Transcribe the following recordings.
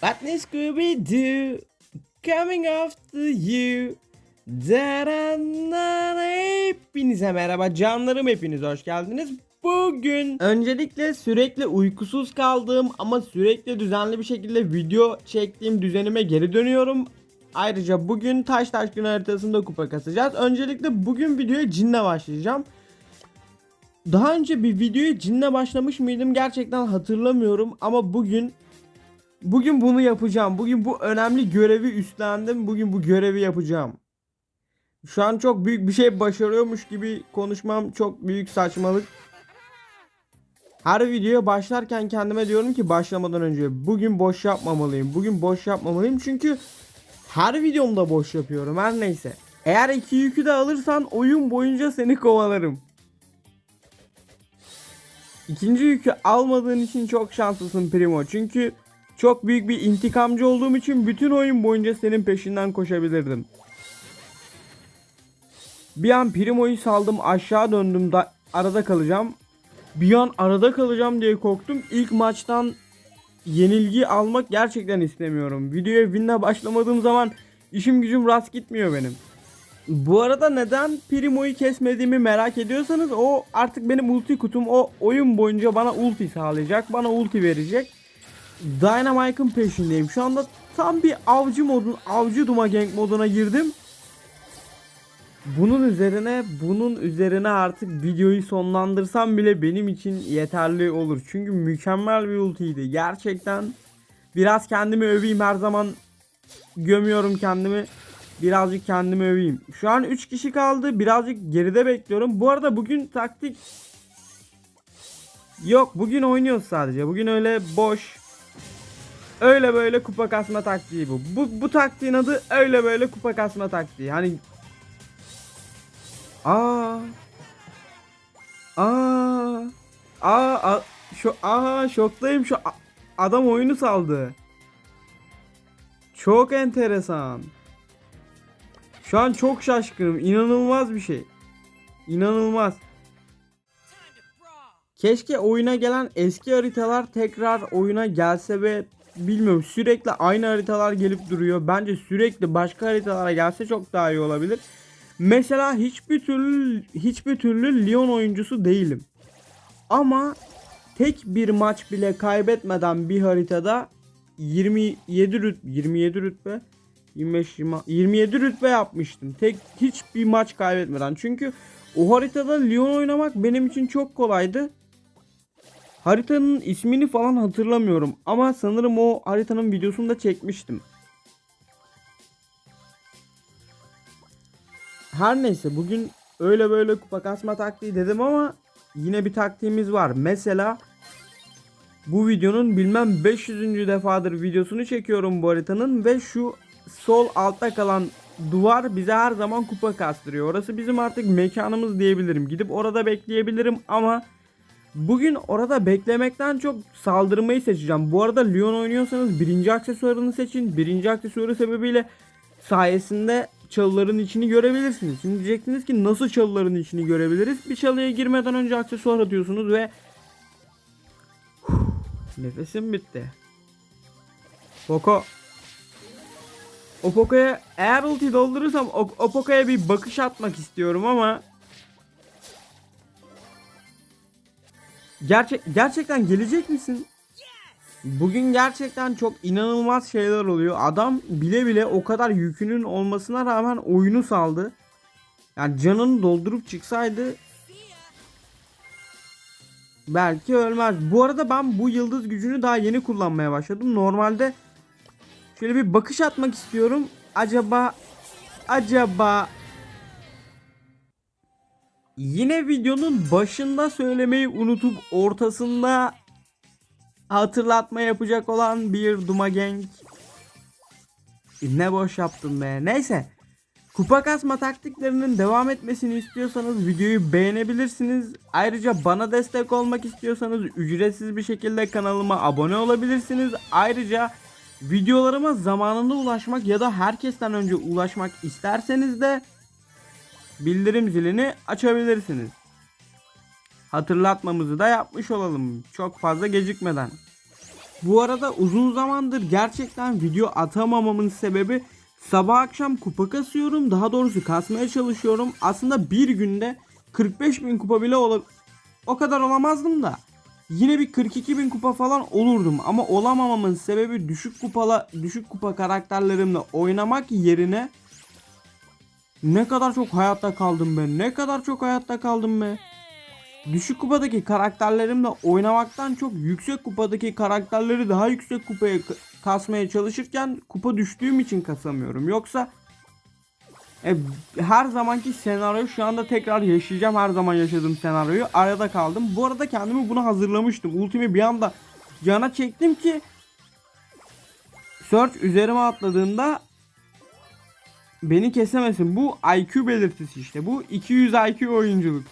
What is Scooby Doo coming after you? Daranana. Hepinize merhaba canlarım hepiniz hoş geldiniz. Bugün öncelikle sürekli uykusuz kaldığım ama sürekli düzenli bir şekilde video çektiğim düzenime geri dönüyorum. Ayrıca bugün taş taş gün haritasında kupa kasacağız. Öncelikle bugün videoya cinle başlayacağım. Daha önce bir videoya cinle başlamış mıydım gerçekten hatırlamıyorum ama bugün Bugün bunu yapacağım. Bugün bu önemli görevi üstlendim. Bugün bu görevi yapacağım. Şu an çok büyük bir şey başarıyormuş gibi konuşmam çok büyük saçmalık. Her videoya başlarken kendime diyorum ki başlamadan önce bugün boş yapmamalıyım. Bugün boş yapmamalıyım çünkü her videomda boş yapıyorum her neyse. Eğer iki yükü de alırsan oyun boyunca seni kovalarım. İkinci yükü almadığın için çok şanslısın Primo. Çünkü çok büyük bir intikamcı olduğum için bütün oyun boyunca senin peşinden koşabilirdim. Bir an Primo'yu saldım aşağı döndüm da arada kalacağım. Bir an arada kalacağım diye korktum. İlk maçtan yenilgi almak gerçekten istemiyorum. Videoya winle başlamadığım zaman işim gücüm rast gitmiyor benim. Bu arada neden Primo'yu kesmediğimi merak ediyorsanız o artık benim ulti kutum. O oyun boyunca bana ulti sağlayacak. Bana ulti verecek. Dynamite'ın peşindeyim. Şu anda tam bir avcı modun, avcı Duma Gang moduna girdim. Bunun üzerine, bunun üzerine artık videoyu sonlandırsam bile benim için yeterli olur. Çünkü mükemmel bir ultiydi. Gerçekten biraz kendimi öveyim her zaman gömüyorum kendimi. Birazcık kendimi öveyim. Şu an 3 kişi kaldı. Birazcık geride bekliyorum. Bu arada bugün taktik Yok bugün oynuyoruz sadece. Bugün öyle boş Öyle böyle kupa kasma taktiği bu. Bu bu taktiğin adı öyle böyle kupa kasma taktiği. Hani Aa Aa Aa, a- şu aa şoktayım şu adam oyunu saldı. Çok enteresan. Şu an çok şaşkınım. İnanılmaz bir şey. İnanılmaz. Keşke oyuna gelen eski haritalar tekrar oyuna gelse ve bilmiyorum sürekli aynı haritalar gelip duruyor. Bence sürekli başka haritalara gelse çok daha iyi olabilir. Mesela hiçbir türlü hiçbir türlü Lyon oyuncusu değilim. Ama tek bir maç bile kaybetmeden bir haritada 27 rüt 27 rütbe 25 20 27 rütbe yapmıştım. Tek hiçbir maç kaybetmeden. Çünkü o haritada Lyon oynamak benim için çok kolaydı. Haritanın ismini falan hatırlamıyorum ama sanırım o haritanın videosunu da çekmiştim. Her neyse bugün öyle böyle kupa kasma taktiği dedim ama yine bir taktiğimiz var. Mesela bu videonun bilmem 500. defadır videosunu çekiyorum bu haritanın ve şu sol altta kalan duvar bize her zaman kupa kastırıyor. Orası bizim artık mekanımız diyebilirim. Gidip orada bekleyebilirim ama Bugün orada beklemekten çok saldırmayı seçeceğim. Bu arada Leon oynuyorsanız birinci aksesuarını seçin. Birinci aksesuarı sebebiyle sayesinde çalıların içini görebilirsiniz. Şimdi diyeceksiniz ki nasıl çalıların içini görebiliriz? Bir çalıya girmeden önce aksesuar atıyorsunuz ve nefesim bitti. Poco o Poco'ya eğer ulti doldurursam o, o Poco'ya bir bakış atmak istiyorum ama Gerçek gerçekten gelecek misin? Bugün gerçekten çok inanılmaz şeyler oluyor. Adam bile bile o kadar yükünün olmasına rağmen oyunu saldı. Yani canını doldurup çıksaydı belki ölmez. Bu arada ben bu yıldız gücünü daha yeni kullanmaya başladım. Normalde şöyle bir bakış atmak istiyorum. Acaba acaba Yine videonun başında söylemeyi unutup ortasında hatırlatma yapacak olan bir Duma Gang. Ne boş yaptım be. Neyse. Kupa kasma taktiklerinin devam etmesini istiyorsanız videoyu beğenebilirsiniz. Ayrıca bana destek olmak istiyorsanız ücretsiz bir şekilde kanalıma abone olabilirsiniz. Ayrıca videolarıma zamanında ulaşmak ya da herkesten önce ulaşmak isterseniz de bildirim zilini açabilirsiniz. Hatırlatmamızı da yapmış olalım çok fazla gecikmeden. Bu arada uzun zamandır gerçekten video atamamamın sebebi sabah akşam kupa kasıyorum. Daha doğrusu kasmaya çalışıyorum. Aslında bir günde 45 bin kupa bile ola o kadar olamazdım da. Yine bir 42 bin kupa falan olurdum ama olamamamın sebebi düşük kupala düşük kupa karakterlerimle oynamak yerine ne kadar çok hayatta kaldım be. Ne kadar çok hayatta kaldım be. Düşük kupadaki karakterlerimle oynamaktan çok yüksek kupadaki karakterleri daha yüksek kupaya kasmaya çalışırken kupa düştüğüm için kasamıyorum. Yoksa e, her zamanki senaryo şu anda tekrar yaşayacağım. Her zaman yaşadığım senaryoyu arada kaldım. Bu arada kendimi buna hazırlamıştım. Ultimi bir anda yana çektim ki Search üzerime atladığında beni kesemesin. Bu IQ belirtisi işte. Bu 200 IQ oyunculuk.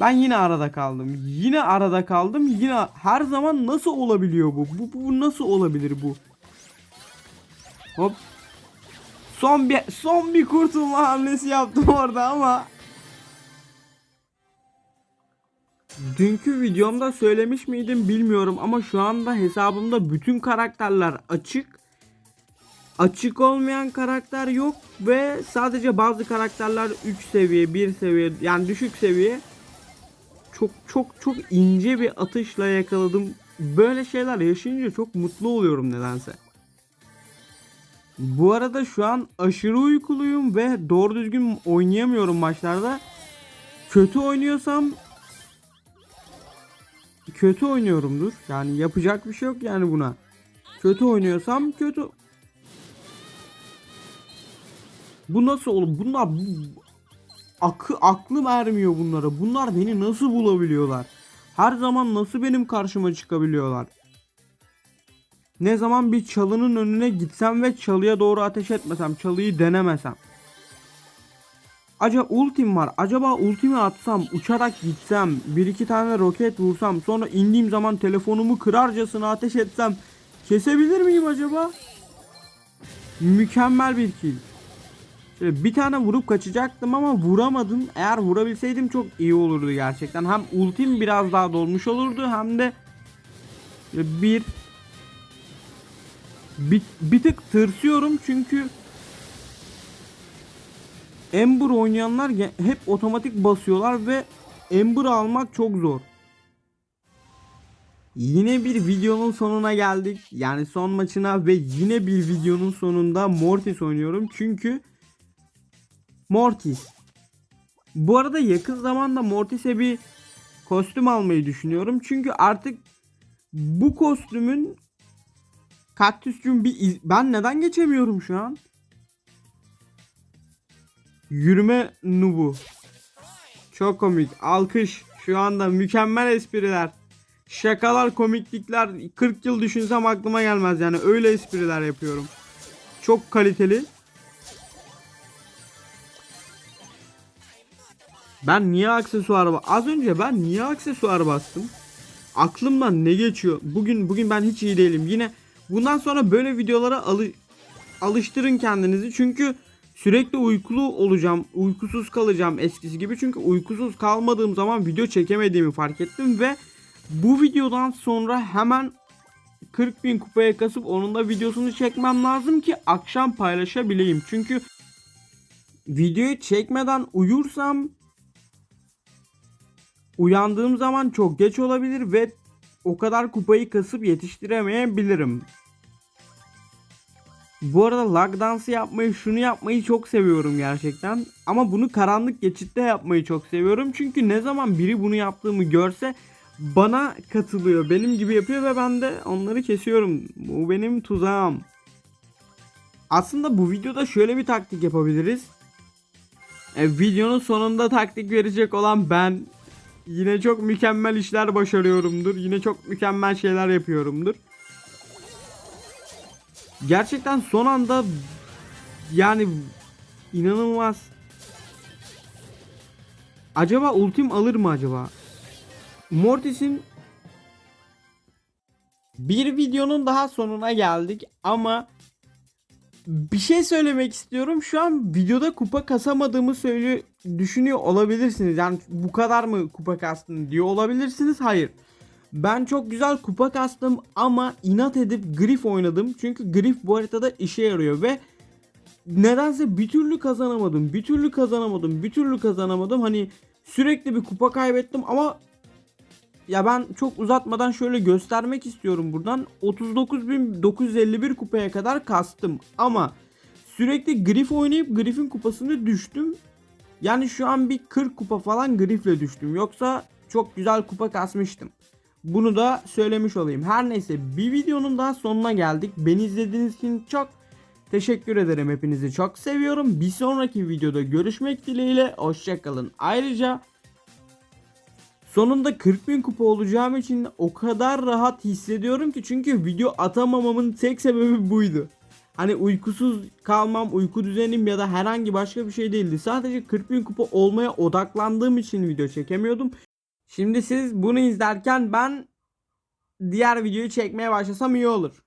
Ben yine arada kaldım. Yine arada kaldım. Yine her zaman nasıl olabiliyor bu? Bu, bu, nasıl olabilir bu? Hop. Son bir son bir kurtulma hamlesi yaptım orada ama Dünkü videomda söylemiş miydim bilmiyorum ama şu anda hesabımda bütün karakterler açık. Açık olmayan karakter yok ve sadece bazı karakterler 3 seviye, 1 seviye yani düşük seviye çok çok çok ince bir atışla yakaladım. Böyle şeyler yaşayınca çok mutlu oluyorum nedense. Bu arada şu an aşırı uykuluyum ve doğru düzgün oynayamıyorum maçlarda. Kötü oynuyorsam kötü oynuyorumdur. Yani yapacak bir şey yok yani buna. Kötü oynuyorsam kötü. Bu nasıl olur? Bunlar bu, akı aklım ermiyor bunlara. Bunlar beni nasıl bulabiliyorlar? Her zaman nasıl benim karşıma çıkabiliyorlar? Ne zaman bir çalının önüne gitsem ve çalıya doğru ateş etmesem, çalıyı denemesem. Acaba ultim var. Acaba ultimi atsam, uçarak gitsem, bir iki tane roket vursam, sonra indiğim zaman telefonumu kırarcasına ateş etsem kesebilir miyim acaba? Mükemmel bir kill. Şöyle bir tane vurup kaçacaktım ama vuramadım. Eğer vurabilseydim çok iyi olurdu gerçekten. Hem ultim biraz daha dolmuş olurdu hem de bir bir, bir tık tırsıyorum çünkü Ember oynayanlar hep otomatik basıyorlar ve Ember almak çok zor. Yine bir videonun sonuna geldik. Yani son maçına ve yine bir videonun sonunda Mortis oynuyorum. Çünkü Mortis. Bu arada yakın zamanda Mortis'e bir kostüm almayı düşünüyorum. Çünkü artık bu kostümün kaktüscüm bir iz... Ben neden geçemiyorum şu an? Yürüme nubu. Çok komik. Alkış. Şu anda mükemmel espriler. Şakalar, komiklikler 40 yıl düşünsem aklıma gelmez yani öyle espriler yapıyorum. Çok kaliteli. Ben niye aksesuar ba- Az önce ben niye aksesuar bastım? Aklımdan ne geçiyor? Bugün bugün ben hiç iyi değilim. Yine bundan sonra böyle videolara alı alıştırın kendinizi. Çünkü sürekli uykulu olacağım. Uykusuz kalacağım eskisi gibi. Çünkü uykusuz kalmadığım zaman video çekemediğimi fark ettim ve bu videodan sonra hemen 40 bin kupaya kasıp onun da videosunu çekmem lazım ki akşam paylaşabileyim. Çünkü videoyu çekmeden uyursam uyandığım zaman çok geç olabilir ve o kadar kupayı kasıp yetiştiremeyebilirim. Bu arada lag dansı yapmayı, şunu yapmayı çok seviyorum gerçekten. Ama bunu karanlık geçitte yapmayı çok seviyorum. Çünkü ne zaman biri bunu yaptığımı görse bana katılıyor. Benim gibi yapıyor ve ben de onları kesiyorum. Bu benim tuzağım. Aslında bu videoda şöyle bir taktik yapabiliriz. E, videonun sonunda taktik verecek olan ben yine çok mükemmel işler başarıyorumdur. Yine çok mükemmel şeyler yapıyorumdur. Gerçekten son anda yani inanılmaz. Acaba ultim alır mı acaba? Mortis'in bir videonun daha sonuna geldik ama bir şey söylemek istiyorum. Şu an videoda kupa kasamadığımı söyle düşünüyor olabilirsiniz. Yani bu kadar mı kupa kastın diyor olabilirsiniz. Hayır. Ben çok güzel kupa kastım ama inat edip grif oynadım. Çünkü grif bu haritada işe yarıyor ve nedense bir türlü kazanamadım. Bir türlü kazanamadım. Bir türlü kazanamadım. Hani sürekli bir kupa kaybettim ama ya ben çok uzatmadan şöyle göstermek istiyorum buradan. 39.951 kupaya kadar kastım ama sürekli grif oynayıp grifin kupasını düştüm. Yani şu an bir 40 kupa falan grifle düştüm. Yoksa çok güzel kupa kasmıştım. Bunu da söylemiş olayım. Her neyse bir videonun daha sonuna geldik. Beni izlediğiniz için çok teşekkür ederim. Hepinizi çok seviyorum. Bir sonraki videoda görüşmek dileğiyle. Hoşçakalın. Ayrıca sonunda 40 bin kupa olacağım için o kadar rahat hissediyorum ki çünkü video atamamamın tek sebebi buydu. Hani uykusuz kalmam, uyku düzenim ya da herhangi başka bir şey değildi. Sadece 40 bin kupa olmaya odaklandığım için video çekemiyordum. Şimdi siz bunu izlerken ben diğer videoyu çekmeye başlasam iyi olur.